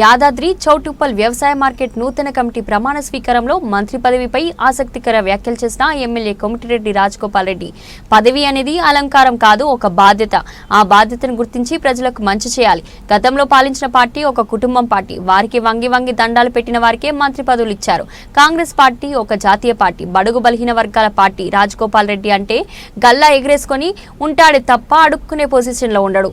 యాదాద్రి చౌటుప్పల్ వ్యవసాయ మార్కెట్ నూతన కమిటీ ప్రమాణ స్వీకారంలో మంత్రి పదవిపై ఆసక్తికర వ్యాఖ్యలు చేసిన ఎమ్మెల్యే కొమిటిరెడ్డి రాజగోపాల్ రెడ్డి. పదవి అనేది అలంకారం కాదు ఒక బాధ్యత. ఆ బాధ్యతను గుర్తించి ప్రజలకు మంచి చేయాలి. గతంలో పాలించిన పార్టీ ఒక కుటుంబం పార్టీ. వారికి వంగి వంగి దండాలు పెట్టిన వారికే మంత్రి పదవులు ఇచ్చారు. కాంగ్రెస్ పార్టీ ఒక జాతీయ పార్టీ. బడుగు బలహీన వర్గాల పార్టీ. రాజగోపాల్ రెడ్డి అంటే గల్లా ఎగరేసుకొని ఉంటాడే తప్ప అడుక్కునే పొజిషన్లో ఉండడు.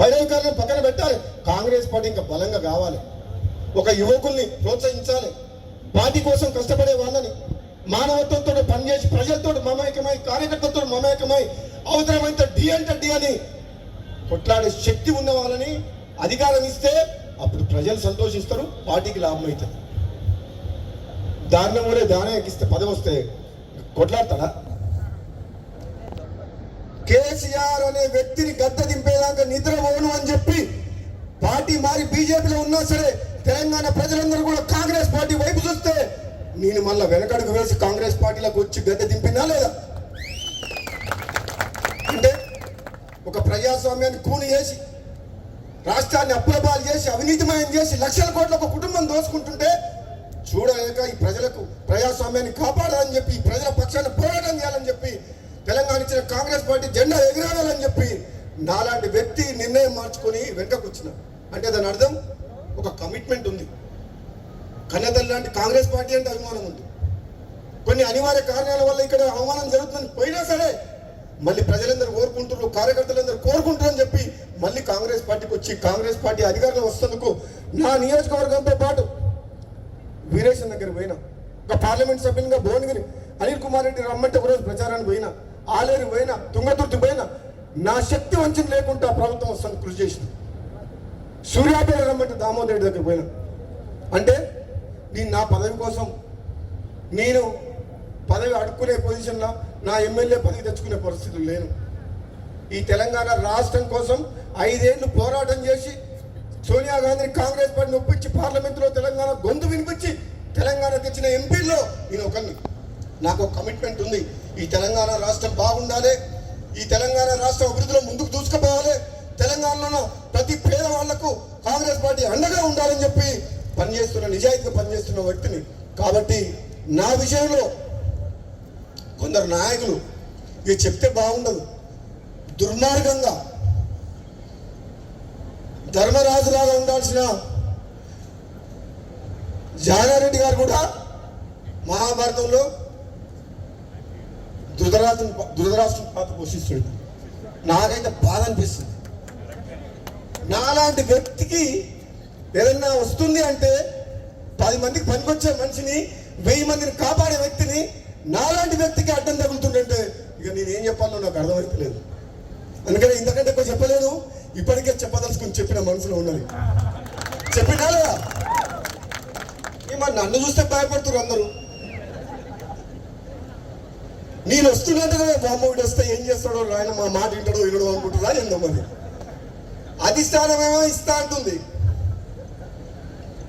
పైరవికారులను పక్కన పెట్టాలి. కాంగ్రెస్ పార్టీ ఇంకా బలంగా కావాలి. ఒక యువకుల్ని ప్రోత్సహించాలి. పార్టీ కోసం కష్టపడే వాళ్ళని మానవత్వంతో పనిచేసి ప్రజలతో మమేకమై కార్యకర్తలతో మమేకమై అవసరమైతే డి అంటే డి అని కొట్లాడే శక్తి ఉన్న వాళ్ళని అధికారం ఇస్తే అప్పుడు ప్రజలు సంతోషిస్తారు పార్టీకి లాభం అవుతుంది. దారుణం కూడా దానం ఎక్కిస్తే పదవి వస్తే కొట్లాడతాడా? కేసీఆర్ అనే వ్యక్తిని గద్ద దింపేదాకా నిద్రపోను అని చెప్పి పార్టీ మారి బీజేపీలో ఉన్నా సరే తెలంగాణ ప్రజలందరూ కూడా కాంగ్రెస్ పార్టీ వైపు చూస్తే నేను మళ్ళీ వెనకడుగు వేసి కాంగ్రెస్ పార్టీలోకి వచ్చి గద్దె దింపినా లేదా? అంటే ఒక ప్రజాస్వామ్యాన్ని కూని చేసి రాష్ట్రాన్ని అప్పులపాలు చేసి అవినీతిమయం చేసి లక్షల కోట్ల ఒక కుటుంబం దోసుకుంటుంటే చూడలేక ఈ ప్రజలకు ప్రజాస్వామ్యాన్ని కాపాడాలని చెప్పి ఈ ప్రజల పక్షాన్ని పోరాటం చేయాలని చెప్పి వచ్చిన కాంగ్రెస్ పార్టీ జెండా ఎగిరాలని చెప్పి నాలాంటి వ్యక్తి నిర్ణయం మార్చుకొని వెనుకకు వచ్చిన అంటే దాని అర్థం ఒక కమిట్మెంట్ ఉంది. కన్నతల్లి లాంటి కాంగ్రెస్ పార్టీ అంటే అభిమానం ఉంది. కొన్ని అనివార్య కారణాల వల్ల ఇక్కడ అవమానం జరుగుతుందని పోయినా సరే మళ్ళీ ప్రజలందరూ కోరుకుంటున్నారు కార్యకర్తలందరూ కోరుకుంటారని అని చెప్పి మళ్ళీ కాంగ్రెస్ పార్టీకి వచ్చి కాంగ్రెస్ పార్టీ అధికారంలో వస్తున్నందుకు నా నియోజకవర్గంతో పాటు వీరేశం దగ్గర పోయినా. ఒక పార్లమెంట్ సభ్యునిగా భువనగిరి అనిల్ కుమార్ రెడ్డి రమ్మంటే ఒకరోజు ప్రచారానికి పోయినా. ఆలేరు పోయినా తుంగతుర్తి పోయినా నా శక్తి వంచన లేకుండా ప్రభుత్వం వస్తుంది కృషి చేసిన సూర్యాపేట రమ్మంటే దామోదర్ రెడ్డి దగ్గర పోయినా. అంటే నేను నా పదవి కోసం నేను పదవి అడుక్కునే పొజిషన్లో నా ఎమ్మెల్యే పదవి తెచ్చుకునే పరిస్థితులు లేను. ఈ తెలంగాణ రాష్ట్రం కోసం ఐదేళ్ళు పోరాటం చేసి సోనియా గాంధీని కాంగ్రెస్ పార్టీని ఒప్పించి పార్లమెంట్లో తెలంగాణ గొంతు వినిపించి తెలంగాణ తెచ్చిన ఎంపీల్లో నేను ఒకరిని నాకు ఒక కమిట్మెంట్ ఉంది. ఈ తెలంగాణ రాష్ట్రం బాగుండాలి. ఈ తెలంగాణ రాష్ట్రం అభివృద్ధిలో ముందుకు దూసుకుపోవాలి. తెలంగాణలో ప్రతి పేదవాళ్ళకు కాంగ్రెస్ పార్టీ అండగా ఉండాలని చెప్పి పనిచేస్తున్న నిజాయితీగా పనిచేస్తున్న వ్యక్తిని. కాబట్టి నా విషయంలో కొందరు నాయకులు ఇది చెప్తే బాగుండదు. దుర్మార్గంగా ధర్మరాజులాగా ఉండాల్సిన జానారెడ్డి గారు కూడా మహాభారతంలో ధృతరాజు ధృతరాష్ట్రం పాత్ర పోషిస్తుంది నాకైతే బాధ అనిపిస్తుంది. నాలాంటి వ్యక్తికి ఏదన్నా వస్తుంది అంటే పది మందికి పనికొచ్చే మనిషిని వెయ్యి మందిని కాపాడే వ్యక్తిని నాలాంటి వ్యక్తికి అడ్డం తగులుతుందంటే ఇక నేనేం చెప్పాలో నాకు అర్థమవుతలేదు అందుకని ఇంతకంటే ఎక్కువ చెప్పలేదు. ఇప్పటికే చెప్పదలుచుకుని చెప్పిన మనసులో ఉన్నది. చెప్పినా లేదా? నన్ను చూస్తే భయపడుతున్నారు అందరూ. నేను వస్తున్నట్టుగా కదా వీడు వస్తే ఏం చేస్తాడో ఆయన మా మాట వింటాడో వినడో అనుకుంటున్నా ఏందో మరి అధిష్టానమేమో ఇస్తా అంటుంది.